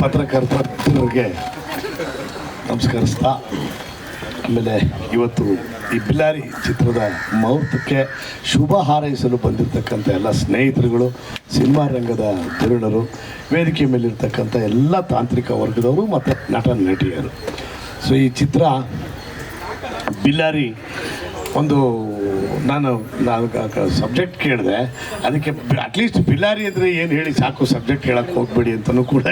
ಪತ್ರಕರ್ತರಿಗೆ ನಮಸ್ಕರಿಸ್ತಾ, ಆಮೇಲೆ ಇವತ್ತು ಈ ಬಿಲ್ಲಾರಿ ಚಿತ್ರದ ಮುಹೂರ್ತಕ್ಕೆ ಶುಭ ಹಾರೈಸಲು ಬಂದಿರತಕ್ಕಂಥ ಎಲ್ಲ ಸ್ನೇಹಿತರುಗಳು, ಸಿನಿಮಾ ರಂಗದ ಧುರಣರು, ವೇದಿಕೆ ಮೇಲಿರ್ತಕ್ಕಂಥ ಎಲ್ಲ ತಾಂತ್ರಿಕ ವರ್ಗದವರು ಮತ್ತು ನಟ ನಟಿಯರು. ಸೊ ಈ ಚಿತ್ರ ಬಿಲ್ಲಾರಿ ಒಂದು ನಾನು ನಾನು ಸಬ್ಜೆಕ್ಟ್ ಕೇಳಿದೆ, ಅದಕ್ಕೆ ಅಟ್ಲೀಸ್ಟ್ ಬಿಲ್ಲಾರಿ ಅಂದರೆ ಏನು ಹೇಳಿ ಸಾಕು ಸಬ್ಜೆಕ್ಟ್ ಹೇಳಕ್ಕೆ ಹೋಗ್ಬೇಡಿ ಅಂತಲೂ ಕೂಡ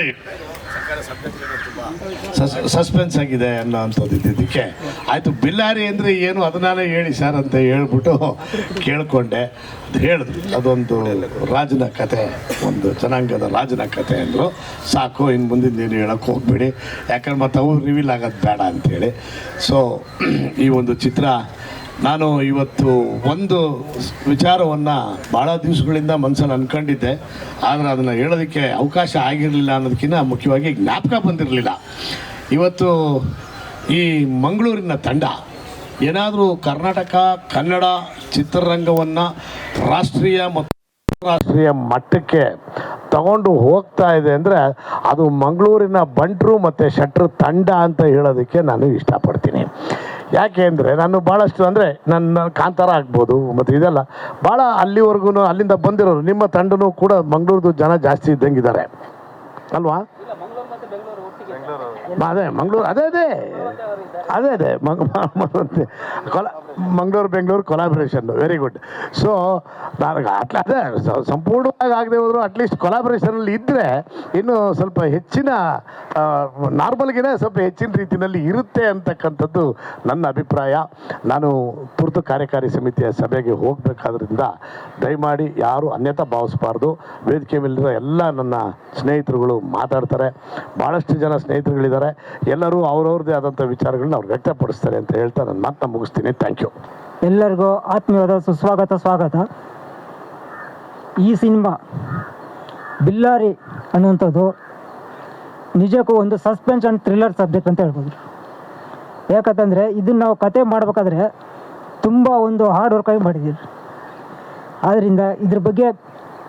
ಸಸ್ ಸಸ್ಪೆನ್ಸ್ ಆಗಿದೆ ಅನ್ನೋ ಅಂಥದ್ದು ಇದ್ದಿದ್ದಕ್ಕೆ ಆಯಿತು ಬಿಲ್ಲಾರಿ ಅಂದರೆ ಏನು? ಅದನ್ನೇ ಹೇಳಿ ಸರ್ ಅಂತ ಹೇಳ್ಬಿಟ್ಟು ಕೇಳಿಕೊಂಡೆ. ಅದು ಹೇಳಿದ್ರು. ಅದೊಂದು ರಾಜನ ಕತೆ, ಒಂದು ಜನಾಂಗದ ರಾಜನ ಕತೆ ಅಂದರು. ಸಾಕು ಇನ್ನು ಮುಂದಿನ ಏನು ಹೇಳಕ್ಕೆ ಹೋಗ್ಬೇಡಿ. ಯಾಕಂದ್ರೆ ಮತ್ತು ಅವ್ರು ರಿವೀಲ್ ಆಗೋದು ಬೇಡ ಅಂಥೇಳಿ ಸೊ ಈ ಒಂದು ಚಿತ್ರ ನಾನು ಇವತ್ತು ಒಂದು ವಿಚಾರವನ್ನು ಭಾಳ ದಿವಸಗಳಿಂದ ಮನಸ್ಸಲ್ಲಿ ಅಂದ್ಕೊಂಡಿದ್ದೆ ಆದರೆ ಅದನ್ನು ಹೇಳೋದಕ್ಕೆ ಅವಕಾಶ ಆಗಿರಲಿಲ್ಲ ಅನ್ನೋದಕ್ಕಿಂತ ಮುಖ್ಯವಾಗಿ ಜ್ಞಾಪಕ ಬಂದಿರಲಿಲ್ಲ. ಇವತ್ತು ಈ ಮಂಗಳೂರಿನ ತಂಡ ಏನಾದರೂ ಕರ್ನಾಟಕ, ಕನ್ನಡ ಚಿತ್ರರಂಗವನ್ನು ರಾಷ್ಟ್ರೀಯ ಮತ್ತು ರಾಷ್ಟ್ರೀಯ ಮಟ್ಟಕ್ಕೆ ತಗೊಂಡು ಹೋಗ್ತಾ ಇದೆ ಅಂದರೆ ಅದು ಮಂಗಳೂರಿನ ಬಂಟ್ರು ಮತ್ತು ಶಟ್ರು ತಂಡ ಅಂತ ಹೇಳೋದಕ್ಕೆ ನಾನು ಇಷ್ಟಪಡ್ತೀನಿ. ಯಾಕೆ ಅಂದರೆ ನಾನು ಭಾಳಷ್ಟು ಅಂದರೆ ನನ್ನ ಕಾಂತಾರ ಆಗ್ಬೋದು ಮತ್ತು ಇದೆಲ್ಲ ಭಾಳ ಅಲ್ಲಿವರೆಗೂ ಅಲ್ಲಿಂದ ಬಂದಿರೋರು ನಿಮ್ಮ ತಂಡನೂ ಕೂಡ ಮಂಗಳೂರದು ಜನ ಜಾಸ್ತಿ ಇದ್ದಂಗಿದ್ದಾರೆ. ಅಲ್ವಾ? ಅದೇ ಮಂಗಳೂರು ಅದೇ ಅದೇ. ಅದೇ ಅದೇ. ಕೊಲ, Mangaluru, Bengaluru collaboration very good so ನನಗೆ ಅದೇ ಸಂಪೂರ್ಣವಾಗಿ ಆಗದೆ ಹೋದ್ರು ಅಟ್ಲೀಸ್ಟ್ ಕೊಲಾಬ್ರೇಷನಲ್ಲಿ ಇದ್ದರೆ ಇನ್ನೂ ಸ್ವಲ್ಪ ಹೆಚ್ಚಿನ ನಾರ್ಮಲ್ಗಿನ ಸ್ವಲ್ಪ ಹೆಚ್ಚಿನ ರೀತಿಯಲ್ಲಿ ಇರುತ್ತೆ ಅಂತಕ್ಕಂಥದ್ದು ನನ್ನ ಅಭಿಪ್ರಾಯ. ನಾನು ತುರ್ತು ಕಾರ್ಯಕಾರಿ ಸಮಿತಿಯ ಸಭೆಗೆ ಹೋಗಬೇಕಾದ್ರಿಂದ ದಯಮಾಡಿ ಯಾರು ಅನ್ಯತಾ ಭಾವಿಸಬಾರ್ದು. ವೇದಿಕೆ ಮೇಲಿರೋ ಎಲ್ಲ ನನ್ನ ಸ್ನೇಹಿತರುಗಳು ಮಾತಾಡ್ತಾರೆ. ಭಾಳಷ್ಟು ಜನ ಸ್ನೇಹಿತರುಗಳಿದ್ದಾರೆ. ಎಲ್ಲರೂ ಅವ್ರವ್ರದ್ದೇ ಆದಂಥ ವಿಚಾರಗಳನ್ನ ಅವ್ರು ವ್ಯಕ್ತಪಡಿಸ್ತಾರೆ ಅಂತ ಹೇಳ್ತಾ ನಾನು ಮಾತನ್ನ ಮುಗಿಸ್ತೀನಿ. ಥ್ಯಾಂಕ್ ಯು ಎಲ್ಲರಿಗೂ ಆತ್ಮೀಯವಾದ ಸುಸ್ವಾಗತ, ಸ್ವಾಗತ. ಈ ಸಿನಿಮಾ ಬಿಲ್ಲಾರಿ ಅನ್ನುವಂಥದ್ದು ನಿಜಕ್ಕೂ ಒಂದು ಸಸ್ಪೆನ್ಸ್ ಆ್ಯಂಡ್ ಥ್ರಿಲ್ಲರ್ ಸಬ್ಜೆಕ್ಟ್ ಅಂತ ಹೇಳ್ಬೋದು. ಯಾಕಂತಂದರೆ ಇದನ್ನು ನಾವು ಕತೆ ಮಾಡಬೇಕಾದ್ರೆ ತುಂಬ ಒಂದು ಹಾರ್ಡ್ ವರ್ಕಾಗಿ ಮಾಡಿದ್ದೀವಿ. ಆದ್ದರಿಂದ ಇದ್ರ ಬಗ್ಗೆ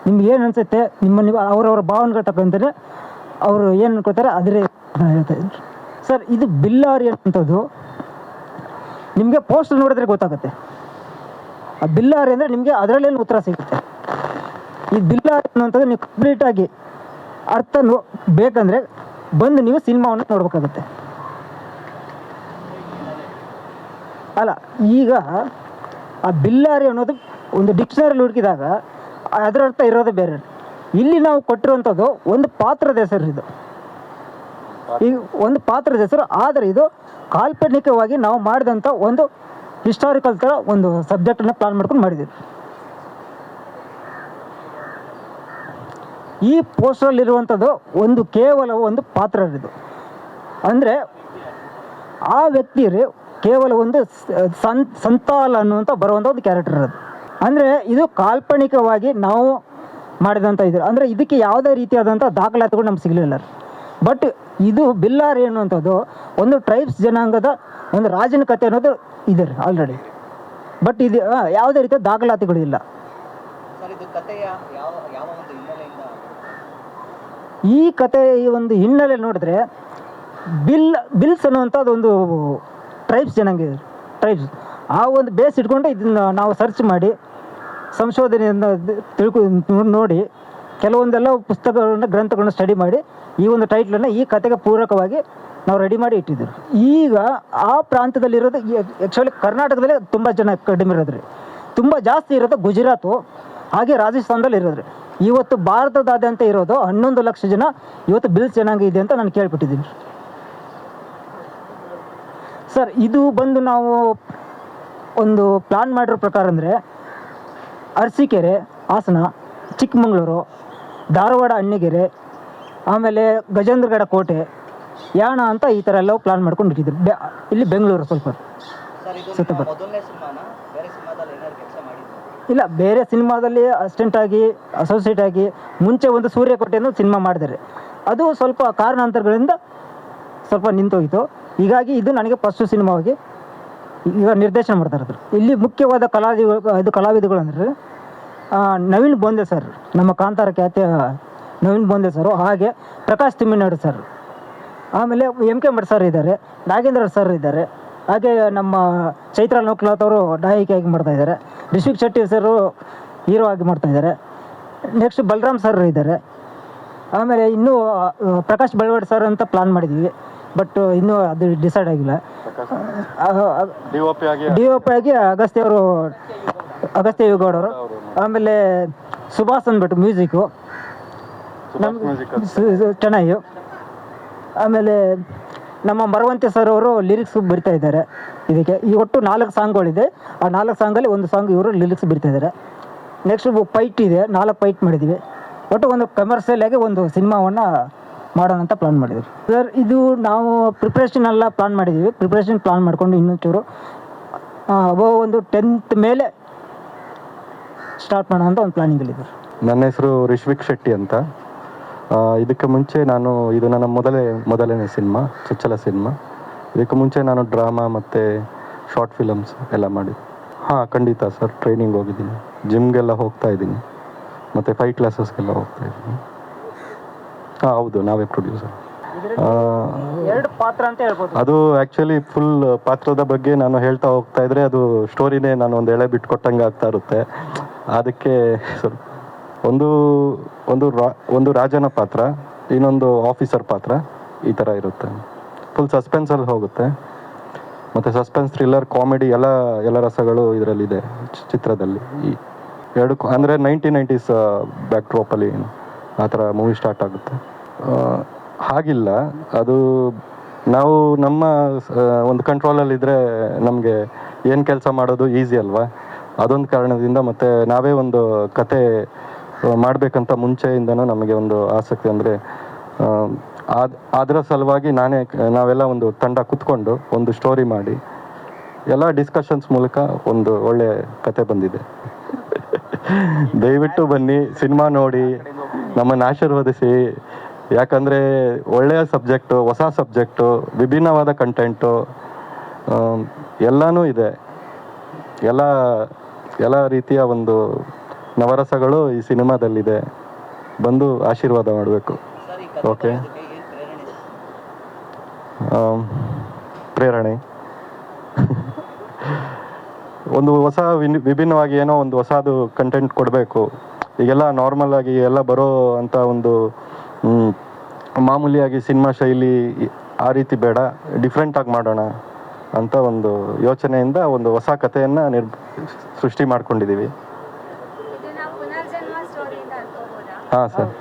ನಿಮ್ಗೆ ಏನು ಅನಿಸುತ್ತೆ, ನಿಮ್ಮ ನೀವು ಅವರವರ ಭಾವನೆಗಳ ತಕ್ಕಂತಾರೆ ಅವರು ಏನು ಅನ್ಕೋತಾರೆ ಅದರೇ ಹೇಳ್ತಾ ಇದ್ದೀನಿ ಸರ್, ಇದು ಬಿಲ್ಲಾರಿ ಅನ್ನುವಂಥದ್ದು ನಿಮಗೆ ಪೋಸ್ಟ್ ನೋಡಿದ್ರೆ ಗೊತ್ತಾಗುತ್ತೆ. ಆ ಬಿಲ್ಲಾರಿ ಅಂದರೆ ನಿಮಗೆ ಅದರಲ್ಲೇ ಉತ್ತರ ಸಿಗುತ್ತೆ. ಈ ಬಿಲ್ಲಾರಿ ಅನ್ನುವಂಥದ್ದು ನೀವು ಕಂಪ್ಲೀಟಾಗಿ ಅರ್ಥ ಬೇಕಂದರೆ ಬಂದು ನೀವು ಸಿನಿಮಾವನ್ನು ನೋಡಬೇಕಾಗುತ್ತೆ. ಅಲ್ಲ, ಈಗ ಆ ಬಿಲ್ಲಾರಿ ಅನ್ನೋದು ಒಂದು ಡಿಕ್ಷನರಿಲಿ ಹುಡುಕಿದಾಗ ಅದರ ಅರ್ಥ ಇರೋದೇ ಬೇರೆ. ಇಲ್ಲಿ ನಾವು ಕೊಟ್ಟಿರುವಂಥದ್ದು ಒಂದು ಪಾತ್ರದ ಹೆಸರು ಇದು ಈಗ ಒಂದು ಪಾತ್ರದ ಹೆಸರು, ಆದರೆ ಇದು ಕಾಲ್ಪನಿಕವಾಗಿ ನಾವು ಮಾಡಿದಂಥ ಒಂದು ಹಿಸ್ಟಾರಿಕಲ್ ಥರ ಒಂದು ಸಬ್ಜೆಕ್ಟನ್ನು ಪ್ಲಾನ್ ಮಾಡ್ಕೊಂಡು ಮಾಡಿದ್ದೀವಿ. ಈ ಪೋಸ್ಟರಲ್ಲಿರುವಂಥದ್ದು ಒಂದು ಕೇವಲ ಒಂದು ಪಾತ್ರ ಇದು ಅಂದರೆ ಆ ವ್ಯಕ್ತಿ ಕೇವಲ ಒಂದು ಸನ್ ಸಂತಾಲ ಅನ್ನುವಂಥ ಬರುವಂಥ ಒಂದು ಕ್ಯಾರೆಕ್ಟರ್ ಅದು ಅಂದರೆ ಇದು ಕಾಲ್ಪನಿಕವಾಗಿ ನಾವು ಮಾಡಿದಂಥ ಇದ್ರು. ಅಂದರೆ ಇದಕ್ಕೆ ಯಾವುದೇ ರೀತಿಯಾದಂಥ ದಾಖಲಾತಿಗಳು ನಮ್ಗೆ ಸಿಗಲಿಲ್ಲ ಬಟ್ ಇದು ಬಿಲ್ಲಾರಿ ಅನ್ನುವಂಥದ್ದು ಒಂದು ಟ್ರೈಬ್ಸ್ ಜನಾಂಗದ ಒಂದು ರಾಜನ ಕಥೆ ಅನ್ನೋದು ಇದೆ ರೀ ಆಲ್ರೆಡಿ ಬಟ್ ಇದು ಯಾವುದೇ ರೀತಿಯ ದಾಖಲಾತಿಗಳು ಇಲ್ಲ. ಈ ಕತೆ ಈ ಒಂದು ಹಿನ್ನೆಲೆ ನೋಡಿದ್ರೆ ಬಿಲ್ ಬಿಲ್ಸ್ ಅನ್ನುವಂಥದ್ದು ಒಂದು ಟ್ರೈಬ್ಸ್ ಜನಾಂಗ ಇದೆ ಟ್ರೈಬ್ಸ್ ಆ ಒಂದು ಬೇಸ್ ಇಟ್ಕೊಂಡು ಇದನ್ನ ನಾವು ಸರ್ಚ್ ಮಾಡಿ ಸಂಶೋಧನೆಯನ್ನು ತಿಳ್ಕೊ ನೋಡಿ ಕೆಲವೊಂದೆಲ್ಲ ಪುಸ್ತಕಗಳನ್ನ, ಗ್ರಂಥಗಳನ್ನ ಸ್ಟಡಿ ಮಾಡಿ ಈ ಒಂದು ಟೈಟ್ಲನ್ನು ಈ ಕತೆಗೆ ಪೂರಕವಾಗಿ ನಾವು ರೆಡಿ ಮಾಡಿ ಇಟ್ಟಿದ್ದೀವಿ. ಈಗ ಆ ಪ್ರಾಂತ್ಯದಲ್ಲಿರೋದು ಆ್ಯಕ್ಚುಲಿ ಕರ್ನಾಟಕದಲ್ಲೇ ತುಂಬ ಜನ ಕಡಿಮೆ ಇರೋದ್ರಿ. ತುಂಬ ಜಾಸ್ತಿ ಇರೋದು ಗುಜರಾತು, ಹಾಗೆ ರಾಜಸ್ಥಾನದಲ್ಲಿ ಇರೋದ್ರಿ. ಇವತ್ತು ಭಾರತದಾದ್ಯಂತ ಇರೋದು ಹನ್ನೊಂದು ಲಕ್ಷ ಜನ ಇವತ್ತು ಬಿಲ್ಸ್ ಜನಾಂಗ ಇದೆ ಅಂತ ನಾನು ಕೇಳ್ಬಿಟ್ಟಿದ್ದೀನಿ ಸರ್ ಇದು ಬಂದು ನಾವು ಒಂದು ಪ್ಲಾನ್ ಮಾಡಿರೋ ಪ್ರಕಾರ ಅಂದರೆ ಅರಸೀಕೆರೆ, ಹಾಸನ, ಚಿಕ್ಕಮಗಳೂರು ಧಾರವಾಡ ಅಣ್ಣಿಗೆರೆ ಆಮೇಲೆ ಗಜೇಂದ್ರಗಡ ಕೋಟೆ ಯಾಣ ಅಂತ ಈ ಥರ ಎಲ್ಲವೂ ಪ್ಲಾನ್ ಮಾಡ್ಕೊಂಡು ಇಟ್ಟಿದ್ರು. ಬೆ ಇಲ್ಲಿ ಬೆಂಗಳೂರು ಸ್ವಲ್ಪ ಸರ್ ಇದು ಸುತ್ತ ನಿಮ್ಮ ಬರ್- ಮೊದಲನೇ ಸಿನಿಮಾನ ಬೇರೆ ಸಿನಿಮಾದಲ್ಲಿ ಏನಾದ್ರು ಕೆಲಸ ಮಾಡಿದ್ರು? ಇಲ್ಲ ಬೇರೆ ಸಿನಿಮಾದಲ್ಲಿ ಅಸಿಸ್ಟೆಂಟ್ ಆಗಿ ಅಸೋಸಿಯೇಟ್ ಆಗಿ ಮುಂಚೆ ಒಂದು ಸೂರ್ಯಕೋಟೆ ಅನ್ನೋ ಸಿನಿಮಾ ಮಾಡಿದ್ದಾರೆ. ಅದು ಸ್ವಲ್ಪ ಕಾರಣಾಂತರಗಳಿಂದ ಸ್ವಲ್ಪ ನಿಂತೋಗಿತ್ತು ಹೀಗಾಗಿ ಇದು ನನಗೆ ಫಸ್ಟ್ ಸಿನಿಮಾವಾಗಿ ಈಗ ನಿರ್ದೇಶನ ಮಾಡ್ತಾ ಇರೋದು. ಇಲ್ಲಿ ಮುಖ್ಯವಾದ ಕಲಾವಿದ ಇದು ಕಲಾವಿದಗಳು ಅಂದರೆ ನವೀನ್ ಬೋಂದೆ ಸರ್. ನಮ್ಮ ಕಾಂತಾರ ಖ್ಯಾತಿಯ ನವೀನ್ ಬೋಂದೆ ಸರ್. ಹಾಗೆ ಪ್ರಕಾಶ್ ತಿಮ್ಮಿನಾಡು ಸರ್. ಆಮೇಲೆ ಎಂ ಕೆ ಮಠ ಸರ್ ಇದ್ದಾರೆ. ನಾಗೇಂದ್ರ ಸರ್ ಇದ್ದಾರೆ. ಹಾಗೆ ನಮ್ಮ ಚೈತ್ರ ಲೋಕನಾಥ್ ಅವರು ನಾಯಕಿಯಾಗಿ ಮಾಡ್ತಾ ಇದ್ದಾರೆ. ರಿಷಿಕ್ ಶೆಟ್ಟಿ ಸರು ಹೀರೋ ಆಗಿ ಮಾಡ್ತಾ ಇದ್ದಾರೆ. ನೆಕ್ಸ್ಟ್ ಬಲರಾಮ್ ಸರ್ ಇದ್ದಾರೆ. ಆಮೇಲೆ ಇನ್ನೂ ಪ್ರಕಾಶ್ ಬೆಳವಡ್ ಸರ್ ಅಂತ ಪ್ಲಾನ್ ಮಾಡಿದ್ವಿ. ಬಟ್ ಇನ್ನೂ ಅದು ಡಿಸೈಡ್ ಆಗಿಲ್ಲ. ಡಿ ಒ ಪಿ ಆಗಿ ಅಗಸ್ತ್ಯ ಅವರು ಅಗಸ್ತ್ಯ ಯುಗೌಡ್ ಆಮೇಲೆ ಸುಭಾಷ್ ಅಂದ್ಬಿಟ್ಟು ಮ್ಯೂಸಿಕ್ಕು ನಮ್ಗೆ ಚೆನ್ನಾಗಿ ಆಮೇಲೆ ನಮ್ಮ ಮರವಂತೆ ಸರ್ ಅವರು ಲಿರಿಕ್ಸ್ ಬರಿತಾ ಇದ್ದಾರೆ. ಇದಕ್ಕೆ ಈ ಒಟ್ಟು ನಾಲ್ಕು ಸಾಂಗ್ಗಳಿದೆ ಆ ನಾಲ್ಕು ಸಾಂಗಲ್ಲಿ ಒಂದು ಸಾಂಗ್ ಇವರು ಲಿರಿಕ್ಸ್ ಬರಿತಾ ಇದ್ದಾರೆ. ನೆಕ್ಸ್ಟ್ ಫೈಟ್ ಇದೆ. ನಾಲ್ಕು ಫೈಟ್ ಮಾಡಿದ್ದೀವಿ ಒಟ್ಟು ಒಂದು ಕಮರ್ಷಿಯಲ್ ಆಗಿ ಒಂದು ಸಿನಿಮಾವನ್ನು ಮಾಡೋಣ ಅಂತ ಪ್ಲಾನ್ ಮಾಡಿದ್ವಿ. ಸರ್ ಇದು ನಾವು ಪ್ರಿಪ್ರೇಷನ್ ಎಲ್ಲ ಪ್ಲಾನ್ ಮಾಡಿದ್ದೀವಿ ಪ್ರಿಪ್ರೇಷನ್ ಪ್ಲಾನ್ ಮಾಡಿಕೊಂಡು ಇನ್ನೊಂಚೂರು ಅಬೋ ಒಂದು ಟೆಂತ್ ಮೇಲೆ ಸ್ಟಾರ್ಟ್ ಮಾಡೋಣ ಅಂತ ಒಂದು ಪ್ಲಾನಿಂಗಲ್ಲಿದೆ ನನ್ನ ಹೆಸರು ರಿಶ್ವಿಕ್ ಶೆಟ್ಟಿ ಅಂತ. ಆ, ಇದಕ್ಕೆ ಮುಂಚೆ ನಾನು ಇದು ನನ್ನ ಮೊದಲೇ ಮೊದಲನೇ ಸಿನಿಮಾ ಚೊಚ್ಚಲ ಸಿನಿಮಾ. ಇದಕ್ಕೆ ಮುಂಚೆ ನಾನು ಡ್ರಾಮಾ ಮತ್ತು ಶಾರ್ಟ್ ಫಿಲಮ್ಸ್ ಎಲ್ಲ ಮಾಡಿ ಹಾಂ ಖಂಡಿತ ಸರ್ ಟ್ರೈನಿಂಗ್ ಹೋಗಿದ್ದೀನಿ. ಜಿಮ್ಗೆಲ್ಲ ಹೋಗ್ತಾ ಇದ್ದೀನಿ. ಮತ್ತು ಫೈವ್ ಕ್ಲಾಸಸ್ಗೆಲ್ಲ ಹೋಗ್ತಾ ಇದ್ದೀನಿ. ಹಾಂ ಹೌದು ನಾವೇ ಪ್ರೊಡ್ಯೂಸರ್ ಎರಡು ಪಾತ್ರ ಅಂತ ಹೇಳ್ಬೋದು. ಅದು ಆ್ಯಕ್ಚುಲಿ ಫುಲ್ ಪಾತ್ರದ ಬಗ್ಗೆ ನಾನು ಹೇಳ್ತಾ ಹೋಗ್ತಾ ಇದ್ರೆ ಅದು ಸ್ಟೋರಿನೇ ನಾನು ಒಂದು ಎಳೆ ಬಿಟ್ಕೊಟ್ಟಂಗೆ ಆಗ್ತಾ ಇರುತ್ತೆ. ಅದಕ್ಕೆ ಸ್ವಲ್ಪ ಒಂದು ಒಂದು ಒಂದು ರಾಜನ ಪಾತ್ರ, ಇನ್ನೊಂದು ಆಫೀಸರ್ ಪಾತ್ರ ಈ ಥರ ಇರುತ್ತೆ. ಫುಲ್ ಸಸ್ಪೆನ್ಸಲ್ಲಿ ಹೋಗುತ್ತೆ. ಮತ್ತು ಸಸ್ಪೆನ್ಸ್ ಥ್ರಿಲ್ಲರ್ ಕಾಮಿಡಿ ಎಲ್ಲ ಎಲ್ಲ ರಸಗಳು ಇದರಲ್ಲಿದೆ ಚಿತ್ರದಲ್ಲಿ. ಈ ಎರಡು ಅಂದರೆ ನೈನ್ಟೀನ್ ನೈಂಟೀಸ್ ಬ್ಯಾಕ್ ಡ್ರಾಪಲ್ಲಿ ಆ ಥರ ಮೂವಿ ಸ್ಟಾರ್ಟ್ ಆಗುತ್ತೆ. ಹಾಗಿಲ್ಲ. ಅದು ನಾವು ನಮ್ಮ ಒಂದು ಕಂಟ್ರೋಲಲ್ಲಿದ್ದರೆ ನಮಗೆ ಏನು ಕೆಲಸ ಮಾಡೋದು ಈಸಿ ಅಲ್ವಾ? ಅದೊಂದು ಕಾರಣದಿಂದ ಮತ್ತೆ ನಾವೇ ಒಂದು ಕತೆ ಮಾಡಬೇಕಂತ ಮುಂಚೆಯಿಂದನೂ ನಮಗೆ ಒಂದು ಆಸಕ್ತಿ ಅಂದರೆ ಅದ್ ಅದರ ಸಲುವಾಗಿ ನಾನೇ, ನಾವೆಲ್ಲ ಒಂದು ತಂಡ ಕುತ್ಕೊಂಡು ಒಂದು ಸ್ಟೋರಿ ಮಾಡಿ, ಎಲ್ಲ ಡಿಸ್ಕಷನ್ಸ್ ಮೂಲಕ ಒಂದು ಒಳ್ಳೆ ಕತೆ ಬಂದಿದೆ. ದಯವಿಟ್ಟು ಬನ್ನಿ, ಸಿನಿಮಾ ನೋಡಿ ನಮ್ಮನ್ನು ಆಶೀರ್ವದಿಸಿ ಯಾಕಂದರೆ ಒಳ್ಳೆಯ ಸಬ್ಜೆಕ್ಟು ಹೊಸ ಸಬ್ಜೆಕ್ಟು ವಿಭಿನ್ನವಾದ ಕಂಟೆಂಟು ಎಲ್ಲನೂ ಇದೆ. ಎಲ್ಲ ಎಲ್ಲ ರೀತಿಯ ಒಂದು ನವರಸಗಳು ಈ ಸಿನಿಮಾದಲ್ಲಿದೆ. ಬಂದು ಆಶೀರ್ವಾದ ಮಾಡಬೇಕು. ಓಕೆ ಪ್ರೇರಣೆ ಒಂದು ಹೊಸ ವಿನ್- ವಿಭಿನ್ನವಾಗಿ ಏನೋ ಒಂದು ಹೊಸದು ಕಂಟೆಂಟ್ ಕೊಡಬೇಕು. ಈಗೆಲ್ಲ ನಾರ್ಮಲ್ ಆಗಿ ಎಲ್ಲ ಬರೋ ಅಂತ ಒಂದು ಮಾಮೂಲಿಯಾಗಿ ಸಿನಿಮಾ ಶೈಲಿ ಆ ರೀತಿ ಬೇಡ. ಡಿಫ್ರೆಂಟಾಗಿ ಮಾಡೋಣ. ಅಂತ ಒಂದು ಯೋಚನೆಯಿಂದ ಒಂದು ಹೊಸ ಕಥೆಯನ್ನು ನಿರ್ ಸೃಷ್ಟಿ ಮಾಡ್ಕೊಂಡಿದ್ದೀವಿ. ಹಾಂ ಸರ್.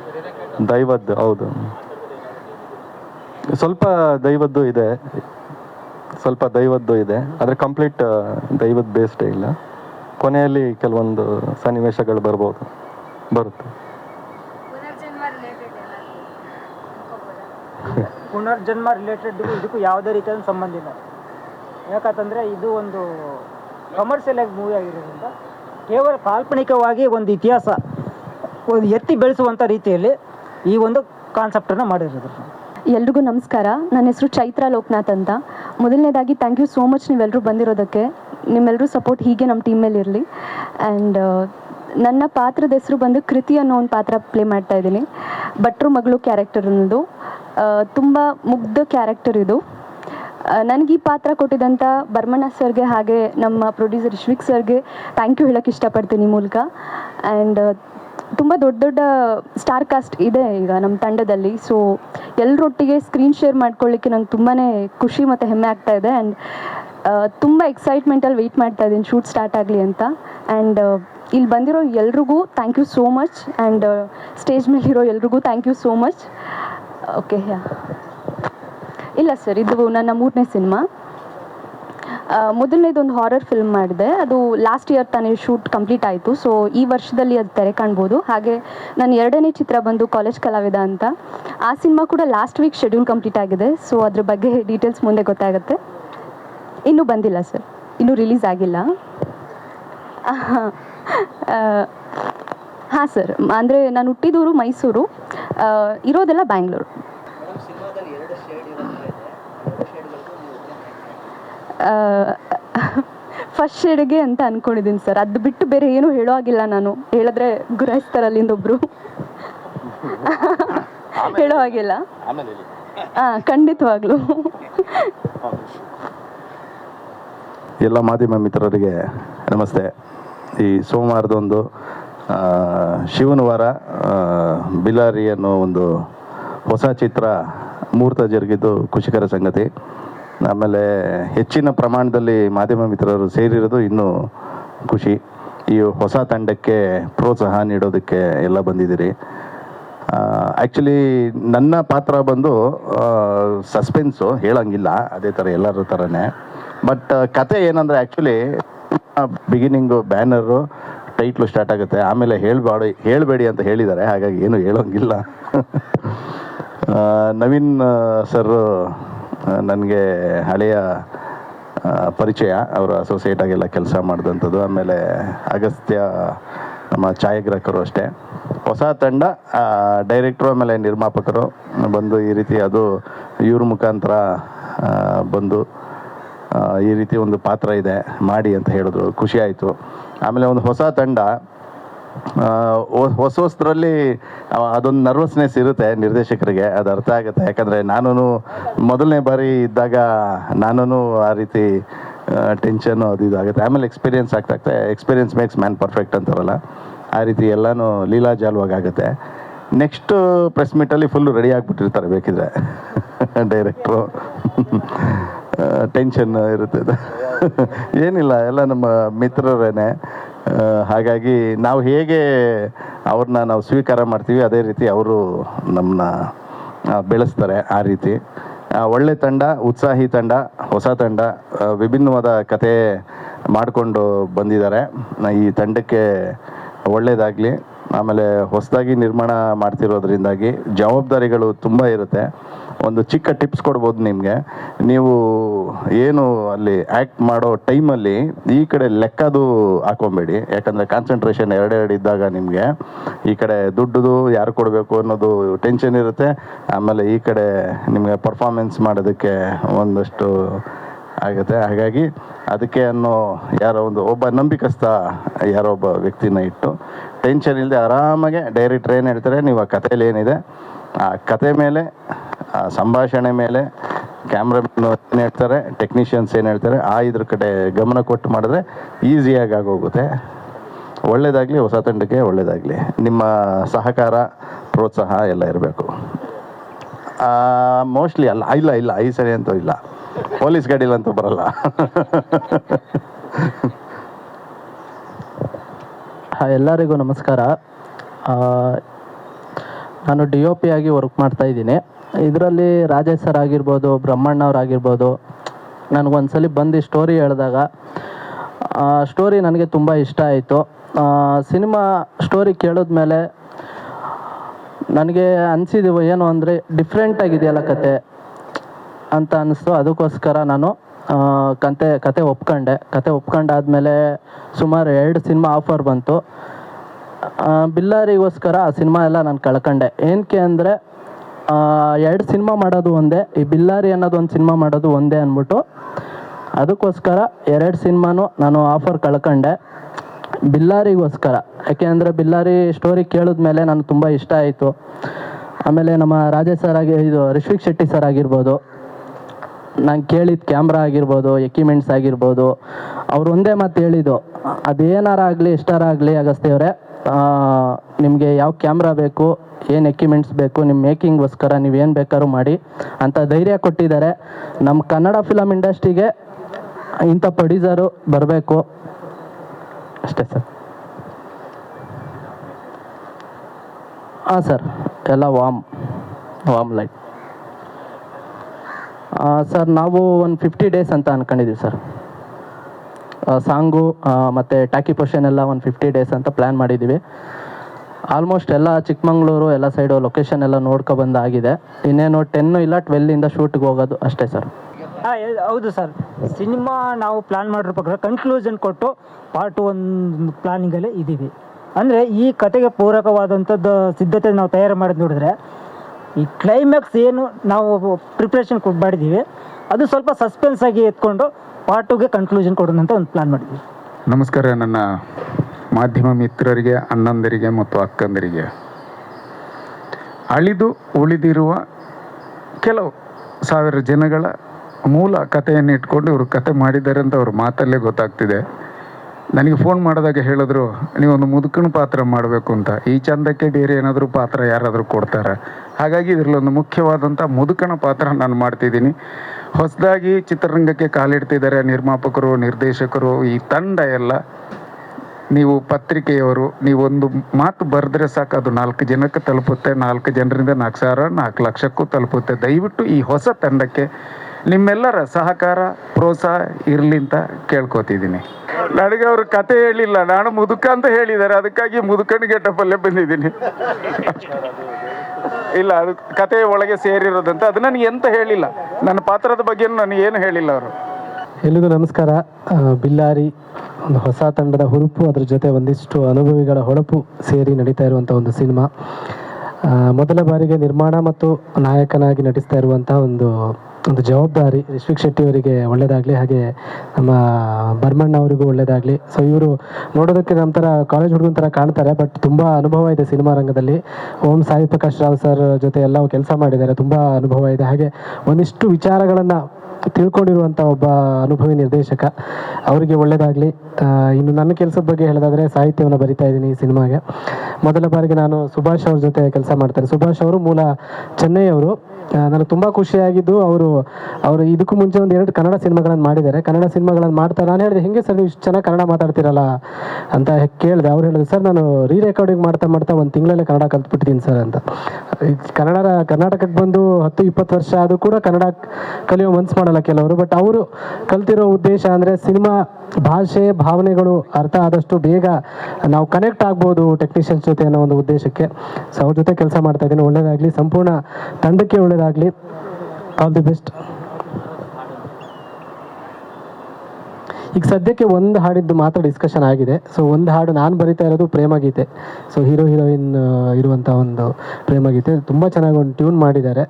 ದೈವದ್ದು ಹೌದು. ಸ್ವಲ್ಪ ದೈವದ್ದು ಇದೆ. ಸ್ವಲ್ಪ ದೈವದ್ದು ಇದೆ. ಆದರೆ ಕಂಪ್ಲೀಟ್ ದೈವದ ಬೇಸ್ಡೇ ಇಲ್ಲ. ಕೊನೆಯಲ್ಲಿ ಕೆಲವೊಂದು ಸನ್ನಿವೇಶಗಳು ಬರ್ಬೋದು. ಬರುತ್ತೆ. ಪುನರ್ಜನ್ಮ ರಿಲೇಟೆಡ್ ಇದಕ್ಕೂ ಯಾವುದೇ ರೀತಿಯ ಸಂಬಂಧ ಇಲ್ಲ. ಯಾಕಂತಂದರೆ ಇದು ಒಂದು ಕಮರ್ಷಿಯಲ್ ಆಗಿ ಮೂವಿ ಆಗಿರೋದ್ರಿಂದ ಕೇವಲ ಕಾಲ್ಪನಿಕವಾಗಿ ಒಂದು ಇತಿಹಾಸ, ಒಂದು ಎತ್ತಿ ಬೆಳೆಸುವಂಥ ರೀತಿಯಲ್ಲಿ ಈ ಒಂದು ಕಾನ್ಸೆಪ್ಟನ್ನು ಮಾಡಿರೋದು ಎಲ್ರಿಗೂ ನಮಸ್ಕಾರ. ನನ್ನ ಹೆಸರು ಚೈತ್ರ ಲೋಕನಾಥ್ ಅಂತ. ಮೊದಲನೇದಾಗಿ ಥ್ಯಾಂಕ್ ಯು ಸೋ ಮಚ್ ನೀವೆಲ್ಲರೂ ಬಂದಿರೋದಕ್ಕೆ. ನಿಮ್ಮೆಲ್ಲರೂ ಸಪೋರ್ಟ್ ಹೀಗೆ ನಮ್ಮ ಟೀಮ್ ಮೇಲೆ ಇರಲಿ. ಆ್ಯಂಡ್ ನನ್ನ ಪಾತ್ರದ ಹೆಸರು ಬಂದು ಕೃತಿ ಅನ್ನೋ ಒಂದು ಪಾತ್ರ ಪ್ಲೇ ಮಾಡ್ತಾ ಇದ್ದೀನಿ. ಭಟ್ರು ಮಗಳು ಕ್ಯಾರೆಕ್ಟರ್ ಅನ್ನೋದು. ತುಂಬ ಮುಗ್ಧ ಕ್ಯಾರೆಕ್ಟರ್ ಇದು. ನನಗೆ ಈ ಪಾತ್ರ ಕೊಟ್ಟಿದ್ದಂಥ ಬರ್ಮಣ್ಣ ಸರ್ಗೆ ಹಾಗೆ ನಮ್ಮ ಪ್ರೊಡ್ಯೂಸರ್ ಶ್ವಿಕ್ ಸರ್ಗೆ ಥ್ಯಾಂಕ್ ಯು ಹೇಳೋಕ್ಕೆ ಇಷ್ಟಪಡ್ತೀನಿ ಮೂಲಕ. ಆ್ಯಂಡ್ ತುಂಬ ದೊಡ್ಡ ದೊಡ್ಡ ಸ್ಟಾರ್ ಕಾಸ್ಟ್ ಇದೆ ಈಗ ನಮ್ಮ ತಂಡದಲ್ಲಿ. ಸೊ ಎಲ್ಲರೊಟ್ಟಿಗೆ ಸ್ಕ್ರೀನ್ ಶೇರ್ ಮಾಡ್ಕೊಳ್ಳಿಕ್ಕೆ ನಂಗೆ ತುಂಬಾ ಖುಷಿ ಮತ್ತು ಹೆಮ್ಮೆ ಆಗ್ತಾ ಇದೆ. ಆ್ಯಂಡ್ ತುಂಬ ಎಕ್ಸೈಟ್ಮೆಂಟಲ್ಲಿ ವೆಯ್ಟ್ ಮಾಡ್ತಾ ಇದ್ದೀನಿ ಶೂಟ್ ಸ್ಟಾರ್ಟ್ ಆಗಲಿ ಅಂತ. ಆ್ಯಂಡ್ ಇಲ್ಲಿ ಬಂದಿರೋ ಎಲ್ರಿಗೂ thank you so much and stage ಮೇಲಿರೋ ಎಲ್ರಿಗೂ thank you so much okay yeah ಇಲ್ಲ ಸರ್, ಇದು ನನ್ನ ಮೂರನೇ ಸಿನಿಮಾ. ಮೊದಲನೇದೊಂದು ಹಾರರ್ ಫಿಲ್ಮ್ ಮಾಡಿದೆ. ಅದು ಲಾಸ್ಟ್ ಇಯರ್ ತಾನೇ ಶೂಟ್ ಕಂಪ್ಲೀಟ್ ಆಯಿತು. ಸೊ ಈ ವರ್ಷದಲ್ಲಿ ಅದು ತೆರೆ ಕಾಣ್ಬೋದು ಹಾಗೆ ನನ್ನ ಎರಡನೇ ಚಿತ್ರ ಬಂದು ಕಾಲೇಜ್ ಕಲಾವಿದ ಅಂತ. ಆ ಸಿನಿಮಾ ಕೂಡ ಲಾಸ್ಟ್ ವೀಕ್ ಶೆಡ್ಯೂಲ್ ಕಂಪ್ಲೀಟ್ ಆಗಿದೆ. ಸೊ ಅದ್ರ ಬಗ್ಗೆ ಡೀಟೇಲ್ಸ್ ಮುಂದೆ ಗೊತ್ತಾಗುತ್ತೆ. ಇನ್ನೂ ಬಂದಿಲ್ಲ ಸರ್. ಇನ್ನೂ ರಿಲೀಸ್ ಆಗಿಲ್ಲ. ಹಾಂ ಸರ್. ಅಂದರೆ ನಾನು ಹುಟ್ಟಿದೂರು ಮೈಸೂರು. ಇರೋದೆಲ್ಲ ಬ್ಯಾಂಗ್ಳೂರು ಮೇಡಮ್ ಸಿನಿಮಾದಲ್ಲಿ ಎರಡು ಶೇಡ್ ಇರುತ್ತೆ ಎರಡು ಶೇಡ್ಗಳಿಗೂ ನೀವು ಒಬ್ಬನೇ ಫಸ್ಟ್ ಶೇಡ್ಗೆ ಅಂತ ಅನ್ಕೊಂಡಿದ್ದೀನಿ ಸರ್. ಅದು ಬಿಟ್ಟು ಬೇರೆ ಏನೂ ಹೇಳೋ ಆಗಿಲ್ಲ ನಾನು. ಹೇಳಿದ್ರೆ ಗುರಾಯಿಸ್ತಾರೆ ಅಲ್ಲಿಂದ ಒಬ್ರು ಹೇಳೋ ಆಗಿಲ್ಲ ಹಾಂ ಖಂಡಿತವಾಗ್ಲೂ. ಎಲ್ಲ ಮಾಧ್ಯಮ ಮಿತ್ರರಿಗೆ ನಮಸ್ತೆ. ಈ ಸೋಮವಾರದೊಂದು ಆ, ಶಿವನ ವಾರ ಬಿಲಾರಿ ಅನ್ನೋ ಒಂದು ಹೊಸ ಚಿತ್ರ ಮುಹೂರ್ತ ಜರುಗಿದ್ದು ಖುಷಿಕರ ಸಂಗತಿ. ಆಮೇಲೆ ಹೆಚ್ಚಿನ ಪ್ರಮಾಣದಲ್ಲಿ ಮಾಧ್ಯಮ ಮಿತ್ರರು ಸೇರಿರೋದು ಇನ್ನೂ ಖುಷಿ. ಈ ಹೊಸ ತಂಡಕ್ಕೆ ಪ್ರೋತ್ಸಾಹ ನೀಡೋದಕ್ಕೆ ಎಲ್ಲ ಬಂದಿದ್ದೀರಿ. ಆ್ಯಕ್ಚುಲಿ ನನ್ನ ಪಾತ್ರ ಬಂದು ಸಸ್ಪೆನ್ಸು ಹೇಳಂಗಿಲ್ಲ, ಅದೇ ಥರ ಎಲ್ಲರ ಥರನೇ ಬಟ್ ಕತೆ ಏನಂದರೆ actually beginning banner title start ಆಗುತ್ತೆ. ಆಮೇಲೆ ಹೇಳಬಾಡಿ, ಹೇಳಬೇಡಿ ಅಂತ ಹೇಳಿದ್ದಾರೆ, ಹಾಗಾಗಿ ಏನು ಹೇಳೋಂಗಿಲ್ಲ. ನವೀನ್ ಸರ್ ನನಗೆ ಹಳೆಯ ಪರಿಚಯ ಅವರು ಅಸೋಸಿಯೇಟ್ ಆಗೆಲ್ಲ ಕೆಲಸ ಮಾಡಿದಂಥದ್ದು ಆಮೇಲೆ ಅಗಸ್ತ್ಯ ನಮ್ಮ ಛಾಯಾಗ್ರಾಹಕರು ಅಷ್ಟೇ. ಹೊಸ ತಂಡ ಡೈರೆಕ್ಟ್ರು ಆಮೇಲೆ ನಿರ್ಮಾಪಕರು ಬಂದು ಈ ರೀತಿ ಅದು ಇವ್ರ ಮುಖಾಂತರ ಬಂದು ಈ ರೀತಿ ಒಂದು ಪಾತ್ರ ಇದೆ, ಮಾಡಿ ಅಂತ ಹೇಳಿದ್ರು. ಖುಷಿ ಆಯಿತು. ಆಮೇಲೆ ಒಂದು ಹೊಸ ತಂಡ ಹೊಸ ಹೊಸದ್ರಲ್ಲಿ ಅದೊಂದು ನರ್ವಸ್ನೆಸ್ ಇರುತ್ತೆ ನಿರ್ದೇಶಕರಿಗೆ, ಅದು ಅರ್ಥ ಆಗುತ್ತೆ. ಯಾಕಂದರೆ ನಾನು ಮೊದಲನೇ ಬಾರಿ ಇದ್ದಾಗ ನಾನು ಆ ರೀತಿ ಟೆನ್ಷನ್ನು ಅದು ಇದಾಗುತ್ತೆ ಆಮೇಲೆ ಎಕ್ಸ್ಪೀರಿಯನ್ಸ್ ಆಗ್ತಾ ಎಕ್ಸ್ಪೀರಿಯೆನ್ಸ್ ಮೇಕ್ಸ್ ಮ್ಯಾನ್ ಪರ್ಫೆಕ್ಟ್ ಅಂತಾರಲ್ಲ. ಆ ರೀತಿ ಎಲ್ಲನೂ ಲೀಲಾಜಾಲವಾಗಿ ಆಗುತ್ತೆ. ನೆಕ್ಸ್ಟ್ ಪ್ರೆಸ್ ಮೀಟಲ್ಲಿ ಫುಲ್ಲು ರೆಡಿ ಆಗಿಬಿಟ್ಟಿರ್ತಾರೆ ಬೇಕಿದ್ರೆ. ಡೈರೆಕ್ಟ್ರು ಟೆನ್ಷನ್ ಇರುತ್ತೆ. ಏನಿಲ್ಲ, ಎಲ್ಲ ನಮ್ಮ ಮಿತ್ರರೇನೆ. ಹಾಗಾಗಿ ನಾವು ಹೇಗೆ ಅವ್ರನ್ನ ನಾವು ಸ್ವೀಕಾರ ಮಾಡ್ತೀವಿ, ಅದೇ ರೀತಿ ಅವರು ನಮ್ಮನ್ನ ಬೆಳೆಸ್ತಾರೆ ಆ ರೀತಿ. ಒಳ್ಳೆ ತಂಡ, ಉತ್ಸಾಹಿ ತಂಡ, ಹೊಸ ತಂಡ ವಿಭಿನ್ನವಾದ ಕತೆ ಮಾಡಿಕೊಂಡು ಬಂದಿದ್ದಾರೆ. ಈ ತಂಡಕ್ಕೆ ಒಳ್ಳೆಯದಾಗಲಿ ಆಮೇಲೆ ಹೊಸದಾಗಿ ನಿರ್ಮಾಣ ಮಾಡ್ತಿರೋದ್ರಿಂದಾಗಿ ಜವಾಬ್ದಾರಿಗಳು ತುಂಬ ಇರುತ್ತೆ. ಒಂದು ಚಿಕ್ಕ ಟಿಪ್ಸ್ ಕೊಡ್ಬೋದು ನಿಮಗೆ. ನೀವು ಏನು ಅಲ್ಲಿ ಆ್ಯಕ್ಟ್ ಮಾಡೋ ಟೈಮಲ್ಲಿ ಈ ಕಡೆ ಲೆಕ್ಕದು ಹಾಕೊಬೇಡಿ. ಯಾಕಂದರೆ ಕಾನ್ಸಂಟ್ರೇಷನ್ ಎರಡೆರಡು ಇದ್ದಾಗ ನಿಮಗೆ ಈ ಕಡೆ ದುಡ್ಡುದು ಯಾರು ಕೊಡಬೇಕು ಅನ್ನೋದು ಟೆನ್ಷನ್ ಇರುತ್ತೆ. ಆಮೇಲೆ ಈ ಕಡೆ ನಿಮಗೆ ಪರ್ಫಾರ್ಮೆನ್ಸ್ ಮಾಡೋದಕ್ಕೆ ಒಂದಷ್ಟು ಆಗುತ್ತೆ. ಹಾಗಾಗಿ ಅದಕ್ಕೆ ಅನ್ನೋ ಯಾರೋ ಒಂದು ಒಬ್ಬ ನಂಬಿಕಸ್ಥ ಯಾರೋ ಒಬ್ಬ ವ್ಯಕ್ತಿನ ಇಟ್ಟು ಟೆನ್ಷನ್ ಇಲ್ಲದೆ ಆರಾಮಾಗೆ ಡೈರೆಕ್ಟ್ರ್ ಏನು ಹೇಳ್ತಾರೆ. ನೀವು ಆ ಕಥೆಯಲ್ಲಿ ಏನಿದೆ, ಆ ಕತೆ ಮೇಲೆ ಆ, ಸಂಭಾಷಣೆ ಮೇಲೆ ಕ್ಯಾಮ್ರಾಮನ್ ಏನು ಹೇಳ್ತಾರೆ? ಟೆಕ್ನಿಷಿಯನ್ಸ್ ಏನು ಹೇಳ್ತಾರೆ? ಆ ಇದ್ರ ಕಡೆ ಗಮನ ಕೊಟ್ಟು ಮಾಡಿದ್ರೆ ಈಸಿಯಾಗಿ ಆಗೋಗುತ್ತೆ. ಒಳ್ಳೇದಾಗಲಿ, ಹೊಸ ತಂಡಕ್ಕೆ ಒಳ್ಳೇದಾಗಲಿ. ನಿಮ್ಮ ಸಹಕಾರ, ಪ್ರೋತ್ಸಾಹ ಎಲ್ಲ ಇರಬೇಕು. ಮೋಸ್ಟ್ಲಿ ಅಲ್ಲ, ಇಲ್ಲ ಇಲ್ಲ, ಈ ಸರಿ ಅಂತೂ ಇಲ್ಲ. ಪೊಲೀಸ್ ಗಾಡಿಲಂತೂ ಬರಲ್ಲ. ಎಲ್ಲರಿಗೂ ನಮಸ್ಕಾರ. ನಾನು ಡಿ ಒ ಪಿ ಆಗಿ ವರ್ಕ್ ಮಾಡ್ತಾ ಇದ್ದೀನಿ. ಇದರಲ್ಲಿ ರಾಜೇಶ್ ಸರ್ ಆಗಿರ್ಬೋದು ಬ್ರಹ್ಮಣ್ಣವ್ರಾಗಿರ್ಬೋದು ನನಗೊಂದ್ಸಲಿ ಬಂದು ಸ್ಟೋರಿ ಹೇಳಿದಾಗ ಸ್ಟೋರಿ ನನಗೆ ತುಂಬ ಇಷ್ಟ ಆಯಿತು. ಸಿನಿಮಾ ಸ್ಟೋರಿ ಕೇಳಿದ್ಮೇಲೆ ನನಗೆ ಅನಿಸಿದ್ದು ಏನು ಅಂದರೆ ಡಿಫ್ರೆಂಟ್ ಆಗಿದೆಯಲ್ಲ ಕತೆ ಅಂತ ಅನ್ನಿಸ್ತು ಅದಕ್ಕೋಸ್ಕರ ನಾನು ಕತೆ ಕತೆ ಒಪ್ಕೊಂಡೆ. ಕತೆ ಒಪ್ಕೊಂಡಾದ್ಮೇಲೆ ಸುಮಾರು ಎರಡು ಸಿನಿಮಾ ಆಫರ್ ಬಂತು. ಬಿಲ್ಲಾರಿಗೋಸ್ಕರ ಆ ಸಿನಿಮಾ ಎಲ್ಲ ನಾನು ಕಳ್ಕೊಂಡೆ. ಏನಕ್ಕೆ ಅಂದರೆ ಎರಡು ಸಿನಿಮಾ ಮಾಡೋದು ಒಂದೇ. ಈ ಬಿಲ್ಲಾರಿ ಅನ್ನೋದು ಒಂದು ಸಿನಿಮಾ ಮಾಡೋದು ಒಂದೇ ಅಂದ್ಬಿಟ್ಟು ಅದಕ್ಕೋಸ್ಕರ ಎರಡು ಸಿನಿಮಾನು ನಾನು ಆಫರ್ ಕಳ್ಕೊಂಡೆ. ಬಿಲ್ಲಾರಿಗೋಸ್ಕರ. ಯಾಕೆ ಅಂದರೆ ಬಿಲ್ಲಾರಿ ಸ್ಟೋರಿ ಕೇಳಿದ್ಮೇಲೆ ನಾನು ತುಂಬ ಇಷ್ಟ ಆಯಿತು. ಆಮೇಲೆ ನಮ್ಮ ರಾಜೇಶ್ ಸರ್ ಆಗಿ, ಇದು ರಿಶ್ವಿಕ್ ಶೆಟ್ಟಿ ಸರ್ ಆಗಿರ್ಬೋದು. ನಾನು ಕೇಳಿದ ಕ್ಯಾಮ್ರಾ ಆಗಿರ್ಬೋದು ಎಕ್ವಿಪ್ಮೆಂಟ್ಸ್ ಆಗಿರ್ಬೋದು. ಅವ್ರು ಒಂದೇ ಮಾತು ಹೇಳಿದ್ದು, ಅದೇನಾರ ಆಗಲಿ, ಎಷ್ಟಾರ ಆಗಲಿ ಅಗಸ್ತ್ಯವರೇ ನಿಮಗೆ ಯಾವ ಕ್ಯಾಮ್ರಾ ಬೇಕು, ಏನು ಎಕ್ವಿಪ್ಮೆಂಟ್ಸ್ ಬೇಕು ನಿಮ್ಮ ಮೇಕಿಂಗ್ಗೋಸ್ಕರ ಏನು ಬೇಕಾದ್ರೂ ಮಾಡಿ ಅಂತ ಧೈರ್ಯ ಕೊಟ್ಟಿದ್ದಾರೆ. ನಮ್ಮ ಕನ್ನಡ ಫಿಲಮ್ ಇಂಡಸ್ಟ್ರಿಗೆ ಇಂಥ ಪ್ರೊಡ್ಯೂಸರು ಬರಬೇಕು. ಅಷ್ಟೇ ಸರ್. ಹಾಂ ಸರ್, ಎಲ್ಲ ವಾಮ್ ವಾಮ್ ಲೈಟ್ ಸರ್, ನಾವು ಒಂದು ಫಿಫ್ಟಿ ಡೇಸ್ ಅಂತ ಅನ್ಕೊಂಡಿದ್ದೀವಿ ಸರ್. ಸಾಂಗು ಮತ್ತು ಟಾಕಿ ಪೊಷನ್ ಎಲ್ಲ ಒಂದು ಫಿಫ್ಟಿ ಡೇಸ್ ಅಂತ ಪ್ಲ್ಯಾನ್ ಮಾಡಿದ್ದೀವಿ ಆಲ್ಮೋಸ್ಟ್ ಎಲ್ಲ ಚಿಕ್ಕಮಂಗ್ಳೂರು, ಎಲ್ಲ ಸೈಡು ಲೊಕೇಶನ್ ಎಲ್ಲ ನೋಡ್ಕೊ ಬಂದಾಗಿದೆ ಇನ್ನೇನು ಟೆನ್ನು ಇಲ್ಲ ಟ್ವೆಲ್ಲಿಂದ ಶೂಟ್ಗೆ ಹೋಗೋದು ಅಷ್ಟೇ ಸರ್ ಹಾಂ ಹೌದು ಸರ್ ಸಿನಿಮಾ ನಾವು ಪ್ಲ್ಯಾನ್ ಮಾಡಿರೋ ಪ್ರಕಾರ ಕನ್ಕ್ಲೂಷನ್ ಕೊಟ್ಟು ಪಾರ್ಟ್ ಒಂದು ಪ್ಲಾನಿಂಗಲ್ಲೇ ಇದ್ದೀವಿ. ಅಂದರೆ ಈ ಕತೆಗೆ ಪೂರಕವಾದಂಥದ್ದು ಸಿದ್ಧತೆ ನಾವು ತಯಾರು ಮಾಡೋದು ನೋಡಿದ್ರೆ, ಈ ಕ್ಲೈಮ್ಯಾಕ್ಸ್ ಏನು ನಾವು ಪ್ರಿಪ್ರೇಷನ್ ಮಾಡಿದ್ದೀವಿ. ಅದು ಸ್ವಲ್ಪ ಸಸ್ಪೆನ್ಸ್ ಆಗಿ ಎತ್ಕೊಂಡು ಪಾರ್ಟ್ ಟುಗೆ ಕನ್ಕ್ಲೂಷನ್ ಕೊಡೋಣ ಒಂದು ಪ್ಲಾನ್ ಮಾಡಿದ್ದೀವಿ ನಮಸ್ಕಾರ ನನ್ನ ಮಾಧ್ಯಮ ಮಿತ್ರರಿಗೆ, ಅಣ್ಣಂದರಿಗೆ ಮತ್ತು ಅಕ್ಕಂದರಿಗೆ. ಅಳಿದು ಉಳಿದಿರುವ ಕೆಲವು ಸಾವಿರ ಜನಗಳ ಮೂಲ ಕಥೆಯನ್ನು ಇಟ್ಕೊಂಡು ಇವರು ಕತೆ ಮಾಡಿದ್ದಾರೆ ಅಂತ ಅವ್ರ ಮಾತಲ್ಲೇ ಗೊತ್ತಾಗ್ತಿದೆ. ನನಗೆ ಫೋನ್ ಮಾಡಿದಾಗ ಹೇಳಿದ್ರು ನೀವೊಂದು ಮುದುಕನ ಪಾತ್ರ ಮಾಡಬೇಕು ಅಂತ. ಈ ಚಂದಕ್ಕೆ ಬೇರೆ ಏನಾದರೂ ಪಾತ್ರ ಯಾರಾದರೂ ಕೊಡ್ತಾರೆ? ಹಾಗಾಗಿ ಇದರಲ್ಲಿ ಒಂದು ಮುಖ್ಯವಾದಂಥ ಮುದುಕನ ಪಾತ್ರ ನಾನು ಮಾಡ್ತಿದ್ದೀನಿ. ಹೊಸದಾಗಿ ಚಿತ್ರರಂಗಕ್ಕೆ ಕಾಲಿಡ್ತಿದ್ದಾರೆ ನಿರ್ಮಾಪಕರು, ನಿರ್ದೇಶಕರು, ಈ ತಂಡ ಎಲ್ಲ. ನೀವು ಪತ್ರಿಕೆಯವರು, ನೀವೊಂದು ಮಾತು ಬರೆದ್ರೆ ಸಾಕು, ಅದು ನಾಲ್ಕು ಜನಕ್ಕೆ ತಲುಪುತ್ತೆ, ನಾಲ್ಕು ಜನರಿಂದ ನಾಲ್ಕು ಸಾವಿರ ನಾಲ್ಕು ಲಕ್ಷಕ್ಕೂ ತಲುಪುತ್ತೆ. ದಯವಿಟ್ಟು ಈ ಹೊಸ ತಂಡಕ್ಕೆ ನಿಮ್ಮೆಲ್ಲರ ಸಹಕಾರ, ಪ್ರೋತ್ಸಾಹ ಇರಲಿ ಅಂತ ಕೇಳ್ಕೊತಿದ್ದೀನಿ. ನನಗೆ ಅವರು ಕತೆ ಹೇಳಿಲ್ಲ, ನಾನು ಮುದುಕ ಅಂತ ಹೇಳಿದ್ದಾರೆ, ಅದಕ್ಕಾಗಿ ಮುದುಕನಿಗೆ ಟಪ್ಪಲ್ಲೇ ಬಂದಿದ್ದೀನಿ. ಇಲ್ಲ, ಅದು ಕಥೆಯ ಒಳಗೆ ಸೇರಿರೋದಂತ. ಅದು ನನಗೆ ಎಂತ ಹೇಳಿಲ್ಲ. ನನ್ನ ಪಾತ್ರದ ಬಗ್ಗೆ ನನಗೆ ಏನು ಹೇಳಿಲ್ಲ ಅವರು. ಎಲ್ಲಿಗೂ ನಮಸ್ಕಾರ. ಬಿಲ್ಲಾರಿ, ಒಂದು ಹೊಸ ತಂಡದ ಹುರುಪು, ಅದ್ರ ಜೊತೆ ಒಂದಿಷ್ಟು ಅನುಭವಿಗಳ ಹೊಳಪು ಸೇರಿ ನಡೀತಾ ಇರುವಂಥ ಒಂದು ಸಿನಿಮಾ. ಮೊದಲ ಬಾರಿಗೆ ನಿರ್ಮಾಣ ಮತ್ತು ನಾಯಕನಾಗಿ ನಟಿಸ್ತಾ ಇರುವಂಥ ಒಂದು ಒಂದು ಜವಾಬ್ದಾರಿ ರಿಶ್ವಿಕ್ ಶೆಟ್ಟಿ ಅವರಿಗೆ ಒಳ್ಳೆಯದಾಗಲಿ ಹಾಗೆ ನಮ್ಮ ಬರ್ಮಣ್ಣ ಅವರಿಗೂ ಒಳ್ಳೆಯದಾಗಲಿ ಸೊ ಇವರು ನೋಡೋದಕ್ಕೆ ನಮ್ಮ ಥರ ಕಾಲೇಜ್ ಹುಡುಗನ ಥರ ಕಾಣ್ತಾರೆ ಬಟ್ ತುಂಬ ಅನುಭವ ಇದೆ ಸಿನಿಮಾ ರಂಗದಲ್ಲಿ. ಓಂ ಸಾಯಿ ಪ್ರಕಾಶ್ ರಾವ್ ಸರ್ ಜೊತೆ ಎಲ್ಲ ಕೆಲಸ ಮಾಡಿದ್ದಾರೆ ತುಂಬ ಅನುಭವ ಇದೆ. ಹಾಗೆ ಒಂದಿಷ್ಟು ವಿಚಾರಗಳನ್ನು ತಿಳ್ಕೊಂಡಿರುವಂಥ ಒಬ್ಬ ಅನುಭವಿ ನಿರ್ದೇಶಕ ಅವರಿಗೆ ಒಳ್ಳೆಯದಾಗಲಿ ಇನ್ನು ನನ್ನ ಕೆಲಸದ ಬಗ್ಗೆ ಹೇಳೋದಾದರೆ ಸಾಹಿತ್ಯವನ್ನು ಬರಿತಾ ಇದ್ದೀನಿ ಈ ಸಿನಿಮಾಗೆ. ಮೊದಲ ಬಾರಿಗೆ ನಾನು ಸುಭಾಷ್ ಅವ್ರ ಜೊತೆ ಕೆಲಸ ಮಾಡ್ತಾರೆ ಸುಭಾಷ್ ಅವರು ಮೂಲ ಚೆನ್ನೈಯವರು ಆ, ನನಗೆ ತುಂಬ ಖುಷಿಯಾಗಿದ್ದು ಅವರು ಅವರು ಇದಕ್ಕೂ ಮುಂಚೆ ಒಂದು ಎರಡು ಕನ್ನಡ ಸಿನಿಮಾಗಳನ್ನು ಮಾಡಿದ್ದಾರೆ. ಕನ್ನಡ ಸಿನಿಮಾಗಳನ್ನು ಮಾಡ್ತಾರೆ? ನಾನು ಹೇಳಿದೆ, ಹೆಂಗೆ ಸರ್ ನೀವು ಇಷ್ಟು ಚೆನ್ನಾಗಿ ಕನ್ನಡ ಮಾತಾಡ್ತೀರಲ್ಲ? ಅಂತ ಕೇಳಿದೆ. ಅವ್ರು ಹೇಳಿದ್ರು, ಸರ್, ನಾನು ರೀ ರೆಕಾರ್ಡಿಂಗ್ ಮಾಡ್ತಾ ಮಾಡ್ತಾ ಒಂದು ತಿಂಗಳಲ್ಲೇ ಕನ್ನಡ ಕಲ್ತ್ಬಿಟ್ಟಿದ್ದೀನಿ ಸರ್ ಅಂತ. ಕನ್ನಡ ಕರ್ನಾಟಕಕ್ಕೆ ಬಂದು ಹತ್ತು, ಇಪ್ಪತ್ತು ವರ್ಷ ಆದರೂ ಕೂಡ ಕನ್ನಡ ಕಲಿಯೋ ಮನ್ಸು ಮಾಡಲ್ಲ ಕೆಲವರು. ಬಟ್ ಅವರು ಕಲ್ತಿರೋ ಉದ್ದೇಶ ಅಂದರೆ ಸಿನಿಮಾ ಭಾಷೆ, ಭಾವನೆಗಳು ಅರ್ಥ ಆದಷ್ಟು ಬೇಗ ನಾವು ಕನೆಕ್ಟ್ ಆಗ್ಬೋದು ಟೆಕ್ನಿಷಿಯನ್ಸ್ ಜೊತೆ ಅನ್ನೋ ಒಂದು ಉದ್ದೇಶಕ್ಕೆ. ಸೊ ಅವ್ರ ಜೊತೆ ಕೆಲಸ ಮಾಡ್ತಾ ಇದ್ದೀನಿ. ಒಳ್ಳೇದಾಗಲಿ. ಸಂಪೂರ್ಣ ತಂಡಕ್ಕೆ ಒಳ್ಳೇದಾಗಲಿ. ಆಲ್ ದಿ ಬೆಸ್ಟ್ ಈಗ ಸದ್ಯಕ್ಕೆ ಒಂದು ಹಾಡಿದ್ದು ಮಾತ್ರ ಡಿಸ್ಕಷನ್ ಆಗಿದೆ. ಸೊ ಒಂದು ಹಾಡು ನಾನು ಬರಿತಾ ಇರೋದು ಪ್ರೇಮ ಗೀತೆ. ಸೊ ಹೀರೋ, ಹೀರೋಯಿನ್ ಇರುವಂಥ ಒಂದು ಪ್ರೇಮ ಗೀತೆ. ತುಂಬ ಚೆನ್ನಾಗಿ ಒಂದು ಟ್ಯೂನ್ ಮಾಡಿದ್ದಾರೆ.